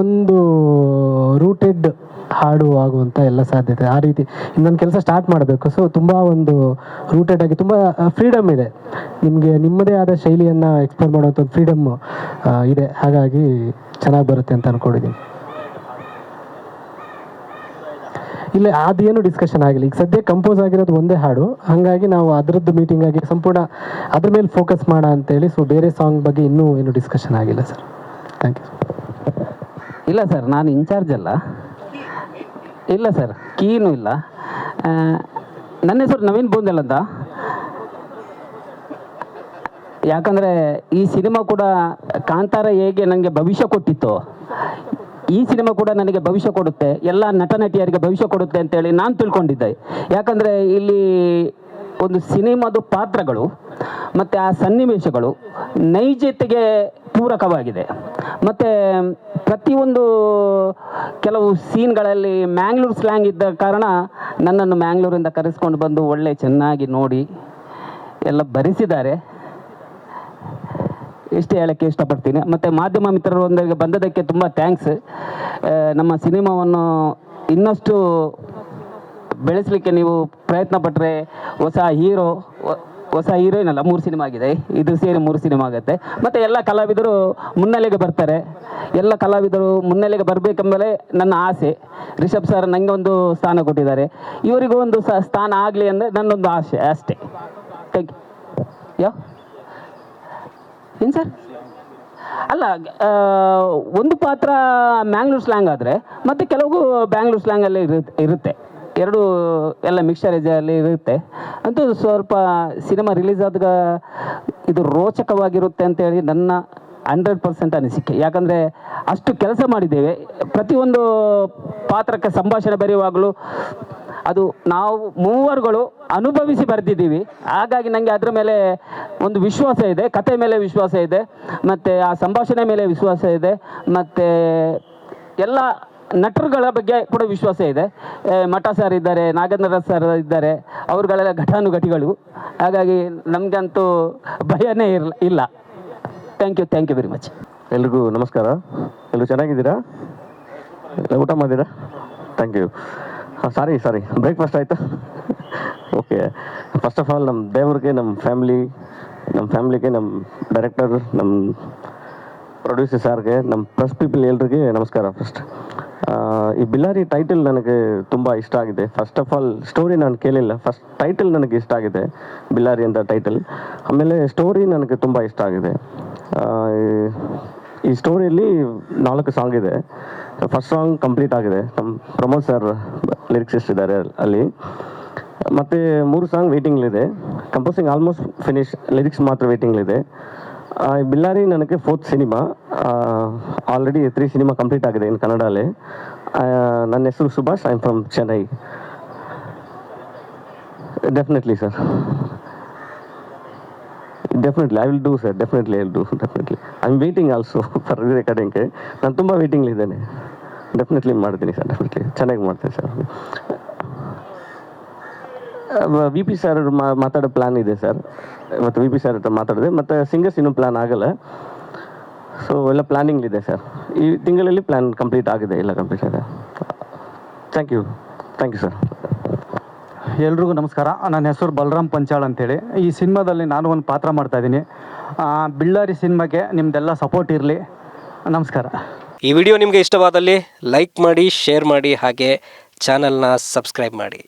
ಒಂದು ರೂಟೆಡ್ ಹಾಡು ಆಗುವಂಥ ಎಲ್ಲ ಸಾಧ್ಯತೆ. ಆ ರೀತಿ ಇನ್ನೊಂದು ಕೆಲಸ ಸ್ಟಾರ್ಟ್ ಮಾಡಬೇಕು. ಸೊ ತುಂಬ ಒಂದು ರೂಟೆಡ್ ಆಗಿ ತುಂಬ ಫ್ರೀಡಮ್ ಇದೆ. ನಿಮಗೆ, ನಿಮ್ಮದೇ ಆದ ಶೈಲಿಯನ್ನು ಎಕ್ಸ್ಪ್ಲೋರ್ ಮಾಡುವಂಥ ಒಂದು ಫ್ರೀಡಮ್ ಇದೆ. ಹಾಗಾಗಿ ಚೆನ್ನಾಗಿ ಬರುತ್ತೆ ಅಂತ ಅಂದ್ಕೊಂಡಿದ್ದೀನಿ ಇಲ್ಲ, ಅದೇನು ಡಿಸ್ಕಷನ್ ಆಗಿಲ್ಲ. ಈಗ ಸದ್ಯ ಕಂಪೋಸ್ ಆಗಿರೋದು ಒಂದೇ ಹಾಡು. ಹಾಗಾಗಿ ನಾವು ಅದರದ್ದು ಮೀಟಿಂಗ್ ಆಗಿ ಸಂಪೂರ್ಣ ಅದ್ರ ಮೇಲೆ ಫೋಕಸ್ ಮಾಡ ಅಂತೇಳಿ ಸೊ ಬೇರೆ ಸಾಂಗ್ ಬಗ್ಗೆ ಇನ್ನೂ ಏನು ಡಿಸ್ಕಷನ್ ಆಗಿಲ್ಲ ಸರ್ ಥ್ಯಾಂಕ್ ಯು ಇಲ್ಲ ಸರ್ ನಾನು ಇನ್ಚಾರ್ಜ್ ಅಲ್ಲ. ಇಲ್ಲ ಸರ್ ಕೀನು ಇಲ್ಲ. ನನ್ನ ಹೆಸರು ನವೀನ್ ಬೂಂದಲ್ ಅಂತ. ಯಾಕಂದರೆ ಈ ಸಿನಿಮಾ ಕೂಡ ಕಾಂತಾರ ಹೇಗೆ ನನಗೆ ಭವಿಷ್ಯ ಕೊಟ್ಟಿತ್ತು. ಈ ಸಿನಿಮಾ ಕೂಡ ನನಗೆ ಭವಿಷ್ಯ ಕೊಡುತ್ತೆ, ಎಲ್ಲ ನಟ ನಟಿಯರಿಗೆ ಭವಿಷ್ಯ ಕೊಡುತ್ತೆ ಅಂತೇಳಿ ನಾನು ತಿಳ್ಕೊಂಡಿದ್ದೆ. ಯಾಕಂದರೆ ಇಲ್ಲಿ ಒಂದು ಸಿನಿಮಾದ ಪಾತ್ರಗಳು, ಮತ್ತು ಆ ಸನ್ನಿವೇಶಗಳು ನೈಜತೆಗೆ ಪೂರಕವಾಗಿದೆ. ಮತ್ತು ಪ್ರತಿಯೊಂದು ಕೆಲವು ಸೀನ್ಗಳಲ್ಲಿ ಮ್ಯಾಂಗ್ಳೂರ್ ಸ್ಲ್ಯಾಂಗ್ ಇದ್ದ ಕಾರಣ ನನ್ನನ್ನು ಮ್ಯಾಂಗ್ಳೂರಿಂದ ಕರೆಸ್ಕೊಂಡು ಬಂದು ಒಳ್ಳೆ ಚೆನ್ನಾಗಿ ನೋಡಿ ಎಲ್ಲ ಭರಿಸಿದ್ದಾರೆ ಇಷ್ಟೇ ಹೇಳಕ್ಕೆ ಇಷ್ಟಪಡ್ತೀನಿ. ಮತ್ತು ಮಾಧ್ಯಮ ಮಿತ್ರರೊಂದಿಗೆ ಬಂದದಕ್ಕೆ ತುಂಬ ಥ್ಯಾಂಕ್ಸ್ ನಮ್ಮ ಸಿನಿಮಾವನ್ನು ಇನ್ನಷ್ಟು ಬೆಳೆಸಲಿಕ್ಕೆ ನೀವು ಪ್ರಯತ್ನ ಪಟ್ಟರೆ ಹೊಸ ಹೀರೋ ಹೊಸ ಹೀರೋಯಿನ್ ಅಲ್ಲ, ಮೂರು ಸಿನಿಮಾ ಆಗಿದೆ. ಇದು ಸೇರಿ ಮೂರು ಸಿನಿಮಾ ಆಗುತ್ತೆ. ಮತ್ತು ಎಲ್ಲ ಕಲಾವಿದರು ಮುನ್ನೆಲೆಗೆ ಬರ್ತಾರೆ. ಎಲ್ಲ ಕಲಾವಿದರು ಮುನ್ನೆಲೆಗೆ ಬರಬೇಕೆಂಬಲೇ ನನ್ನ ಆಸೆ. ರಿಷಬ್ ಸರ್ ನನಗೆ ಒಂದು ಸ್ಥಾನ ಕೊಟ್ಟಿದ್ದಾರೆ. ಇವರಿಗೂ ಒಂದು ಸ್ಥಾನ ಆಗಲಿ ಅಂದರೆ ನನ್ನೊಂದು ಆಸೆ ಅಷ್ಟೇ. Thank you? ಯಾವ ಏನು ಸರ್? ಅಲ್ಲ ಒಂದು ಪಾತ್ರ ಮ್ಯಾಂಗ್ಳೂರ್ ಸ್ಲ್ಯಾಂಗ್ ಆದರೆ, ಮತ್ತು ಕೆಲವು ಬ್ಯಾಂಗ್ಳೂರ್ ಸ್ಲ್ಯಾಂಗಲ್ಲಿ ಇರುತ್ತೆ ಇರುತ್ತೆ. ಎರಡು ಎಲ್ಲ ಮಿಕ್ಸರೇಜಲ್ಲಿ ಇರುತ್ತೆ. ಅಂತೂ ಸ್ವಲ್ಪ ಸಿನಿಮಾ ರಿಲೀಸ್ ಆದಾಗ ಇದು ರೋಚಕವಾಗಿರುತ್ತೆ ಅಂತೇಳಿ ನನ್ನ ಹಂಡ್ರೆಡ್ ಪರ್ಸೆಂಟ್ ಅನಿಸಿಕೆ. ಯಾಕಂದರೆ ಅಷ್ಟು ಕೆಲಸ ಮಾಡಿದ್ದೇವೆ. ಪ್ರತಿಯೊಂದು ಪಾತ್ರಕ್ಕೆ ಸಂಭಾಷಣೆ ಬರೆಯುವಾಗಲೂ ಅದು ನಾವು ಮೂವರುಗಳು ಅನುಭವಿಸಿ ಬರೆದಿದ್ದೀವಿ. ಹಾಗಾಗಿ ನನಗೆ ಅದರ ಮೇಲೆ ಒಂದು ವಿಶ್ವಾಸ ಇದೆ, ಕತೆ ಮೇಲೆ ವಿಶ್ವಾಸ ಇದೆ, ಮತ್ತು ಆ ಸಂಭಾಷಣೆ ಮೇಲೆ ವಿಶ್ವಾಸ ಇದೆ, ಮತ್ತು ಎಲ್ಲ ನಟರುಗಳ ಬಗ್ಗೆ ಕೂಡ ವಿಶ್ವಾಸ ಇದೆ. ಮಠ ಸರ್ ಇದ್ದಾರೆ, ನಾಗೇಂದ್ರ ಸರ್ ಇದ್ದಾರೆ, ಅವ್ರುಗಳೆಲ್ಲ ಘಟಾನುಘಟಿಗಳು. ಹಾಗಾಗಿ ನಮಗಂತೂ ಭಯನೇ ಇರಲ್ಲ ಇಲ್ಲ. Thank you thank you very much ಎಲ್ರಿಗೂ ನಮಸ್ಕಾರ. ಎಲ್ಲರೂ ಚೆನ್ನಾಗಿದ್ದೀರಾ? ಊಟ ಮಾಡಿದ್ದೀರಾ? ಥ್ಯಾಂಕ್ ಯು ಹಾಂ ಸಾರಿ ಸಾರಿ ಬ್ರೇಕ್ಫಾಸ್ಟ್ ಆಯಿತಾ? ಓಕೆ ಫಸ್ಟ್ ಆಫ್ ಆಲ್ ನಮ್ಮ ದೇವ್ರಿಗೆ ನಮ್ಮ ಫ್ಯಾಮ್ಲಿ ನಮ್ಮ ಫ್ಯಾಮ್ಲಿಗೆ ನಮ್ಮ ಡೈರೆಕ್ಟರ್ ನಮ್ಮ ಪ್ರೊಡ್ಯೂಸರ್ ಸಾರ್ಗೆ ನಮ್ಮ ಪ್ರೆಸ್ ಪೀಪಲ್ ಎಲ್ರಿಗೆ ನಮಸ್ಕಾರ ಫಸ್ಟ್ ಈ ಬಿಲ್ಲಾರಿ ಟೈಟಲ್ ನನಗೆ ತುಂಬ ಇಷ್ಟ ಆಗಿದೆ. ಫಸ್ಟ್ ಆಫ್ ಆಲ್ ಸ್ಟೋರಿ ನಾನು ಕೇಳಿಲ್ಲ. ಫಸ್ಟ್ ಟೈಟಲ್ ನನಗೆ ಇಷ್ಟ ಆಗಿದೆ ಬಿಲ್ಲಾರಿ ಅಂತ ಟೈಟಲ್ ಆಮೇಲೆ ಸ್ಟೋರಿ ನನಗೆ ತುಂಬ ಇಷ್ಟ ಆಗಿದೆ. ಈ- ಈ ಸ್ಟೋರಿಯಲ್ಲಿ ನಾಲ್ಕು ಸಾಂಗ್ ಇದೆ. ಫಸ್ಟ್ ಸಾಂಗ್ ಕಂಪ್ಲೀಟ್ ಆಗಿದೆ. ನಮ್ಮ ಪ್ರಮೋದ್ ಸರ್ ಲಿರಿಕ್ಸಿಸ್ಟ್ ಇದ್ದಾರೆ ಅಲ್ಲಿ. ಮತ್ತು ಮೂರು ಸಾಂಗ್ ವೇಟಿಂಗ್ಲಿದೆ ಕಂಪೋಸಿಂಗ್ ಆಲ್ಮೋಸ್ಟ್ ಫಿನಿಶ್ ಲಿರಿಕ್ಸ್ ಮಾತ್ರ ವೇಟಿಂಗ್ಲಿದೆ ಬಿಲ್ಲಾರಿ ನನಗೆ fourth cinema already three cinema complete ಆಗಿದೆ ಇನ್ ಕನ್ನಡಲ್ಲಿ. ನನ್ನ ಹೆಸರು Subhash I am from Chennai definitely sir definitely I will do sir definitely I will do definitely I am waiting also for ರೆಕಾರ್ಡಿಂಗ್ಗೆ ನಾನು ತುಂಬ ವೇಟಿಂಗ್ಲಿದ್ದೇನೆ ಡೆಫಿನೆಟ್ಲಿ ಮಾಡ್ತೀನಿ ಸರ್ ಡೆಫಿನೆಟ್ಲಿ ಚೆನ್ನಾಗಿ ಮಾಡ್ತೀನಿ ಸರ್ ವಿ ಪಿ ಸರ್ ಮಾತಾಡೋ ಪ್ಲ್ಯಾನ್ ಇದೆ ಸರ್ ಮತ್ತು V P sir ಹತ್ರ ಮಾತಾಡಿದೆ. ಮತ್ತು ಸಿಂಗರ್ಸ್ ಇನ್ನೂ ಪ್ಲ್ಯಾನ್ ಆಗಲ್ಲ. ಸೊ ಎಲ್ಲ ಪ್ಲ್ಯಾನಿಂಗ್ ಇದೆ ಸರ್ ಈ ತಿಂಗಳಲ್ಲಿ ಪ್ಲ್ಯಾನ್ ಕಂಪ್ಲೀಟ್ ಆಗಿದೆ, ಎಲ್ಲ ಕಂಪ್ಲೀಟ್ ಆಗಿದೆ. Thank you thank you sir ಎಲ್ರಿಗೂ ನಮಸ್ಕಾರ. ನನ್ನ ಹೆಸರು ಬಲರಾಮ್ ಪಂಚಾಳ್ ಅಂತೇಳಿ. ಈ ಸಿನಿಮಾದಲ್ಲಿ ನಾನು ಒಂದು ಪಾತ್ರ ಮಾಡ್ತಾ ಇದ್ದೀನಿ. ಬಿಳ್ಳಾರಿ ಸಿನಿಮಾಗೆ ನಿಮ್ಮದೆಲ್ಲ ಸಪೋರ್ಟ್ ಇರಲಿ. ನಮಸ್ಕಾರ. ಈ ವಿಡಿಯೋ ನಿಮಗೆ ಇಷ್ಟವಾದಲ್ಲಿ ಲೈಕ್ ಮಾಡಿ ಶೇರ್ ಮಾಡಿ ಹಾಗೆ ಚಾನಲ್ನ ಸಬ್ಸ್ಕ್ರೈಬ್ ಮಾಡಿ.